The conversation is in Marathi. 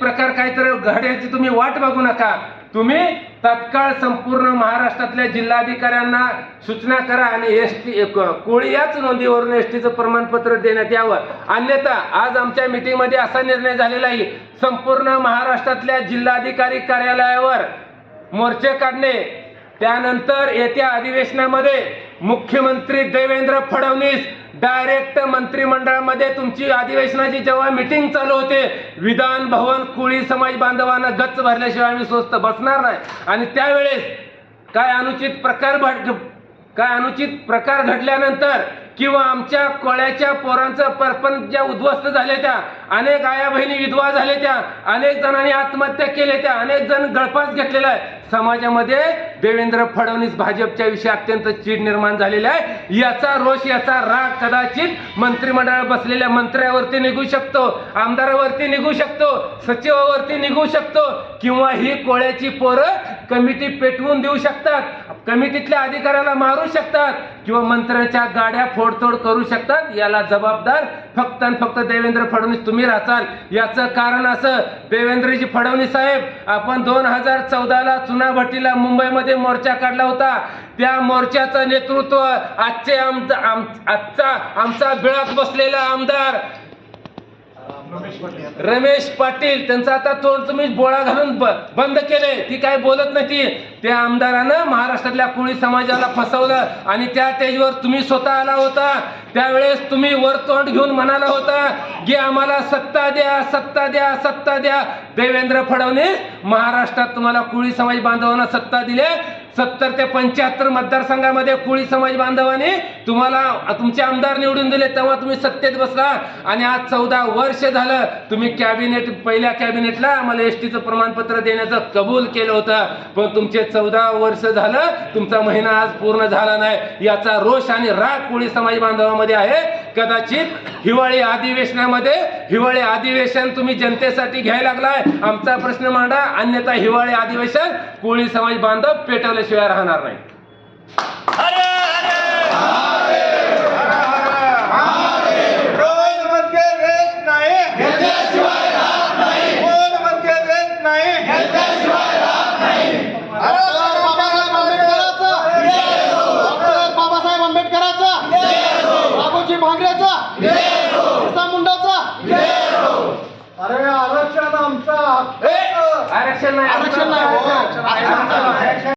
प्रकार काहीतरी घडण्याची तुम्ही वाट बघू नका. तुम्ही तत्काळ संपूर्ण महाराष्ट्रातल्या जिल्हाधिकाऱ्यांना सूचना करा आणि एस टी कोळी याच नोंदीवरून एस टीचं प्रमाणपत्र देण्यात यावं. अन्यथा आज आमच्या मिटिंगमध्ये असा निर्णय झालेला आहे. संपूर्ण महाराष्ट्रातल्या जिल्हाधिकारी कार्यालयावर मोर्चे काढणे. त्यानंतर येत्या अधिवेशनामध्ये मुख्यमंत्री देवेंद्र फडणवीस डायरेक्ट मंत्रिमंडळामध्ये तुमची अधिवेशनाची जेव्हा मिटिंग चालू होते विधान भवन कुळी समाज बांधवांना गच्च भरल्याशिवाय आम्ही स्वस्त बसणार नाही. आणि त्यावेळेस काय अनुचित प्रकार भट काय अनुचित प्रकार घडल्यानंतर किंवा आमच्या कोळ्याच्या पोरांचं परपण ज्या उद्ध्वस्त झाले त्या अनेक आया बहिणी विधवा झाले त्या अनेक जणांनी आत्महत्या केल्या त्या अनेक जण गळफास घेतलेला आहे. समाजामध्ये देवेंद्र फडणवीस भाजपच्या विषयी अत्यंत चीड निर्माण झालेला आहे. याचा रोष याचा राग कदाचित मंत्रिमंडळात बसलेल्या मंत्र्यावरती निघू शकतो आमदारावरती निघू शकतो सचिवावरती निघू शकतो किंवा ही कोळ्याची पोरं कमिटी पेटवून देऊ शकतात कमिटीतल्या अधिकाऱ्याला मारू शकतात किंवा मंत्र्याच्या गाड्या फोडतोड करू शकतात याला जबाबदार फक्त आणि फक्त देवेंद्र फडणवीस तुम्ही राहताल. याचं कारण असं देवेंद्रजी फडणवीस साहेब आपण दोन हजार चौदाला चुनाभट्टीला मुंबईमध्ये मोर्चा काढला होता. त्या मोर्चाचं नेतृत्व आजचे आमचा आम आजचा आमचा बिळात बसलेला आमदार रमेश पाटील. त्यांचा आता तोंड तुम्ही बोळा घालून बंद केले ती काय बोलत नाही ती. त्या आमदारानं महाराष्ट्रातल्या कोळी समाजाला फसवलं आणि त्या स्टेजवर तुम्ही स्वतः आला होता. त्यावेळेस तुम्ही वर तोंड घेऊन म्हणाला होता की आम्हाला सत्ता द्या सत्ता द्या सत्ता द्या. देवेंद्र फडणवीस महाराष्ट्रात तुम्हाला कोळी समाज बांधवांना सत्ता दिले सत्तर ते पंच्याहत्तर मतदारसंघामध्ये कोळी समाज बांधवाने तुम्हाला तुमचे आमदार निवडून दिले तेव्हा तुम्ही सत्तेत बसला. आणि आज चौदा वर्ष झालं तुम्ही कॅबिनेट पहिल्या कॅबिनेटला आम्हाला एस टीचं प्रमाणपत्र देण्याचं कबूल केलं होतं. पण तुमचे चौदा वर्ष झालं तुमचा महिना आज पूर्ण झाला नाही. याचा रोष आणि राग कोळी समाज बांधवामध्ये आहे. कदाचित हिवाळी अधिवेशनामध्ये हिवाळी अधिवेशन तुम्ही जनतेसाठी घ्यायला लागलाय. आमचा प्रश्न मांडा अन्यथा हिवाळी अधिवेशन कोळी समाज बांधव पेटवल्याशिवाय राहणार नाही. आरक्षण नाही आरक्षण नाही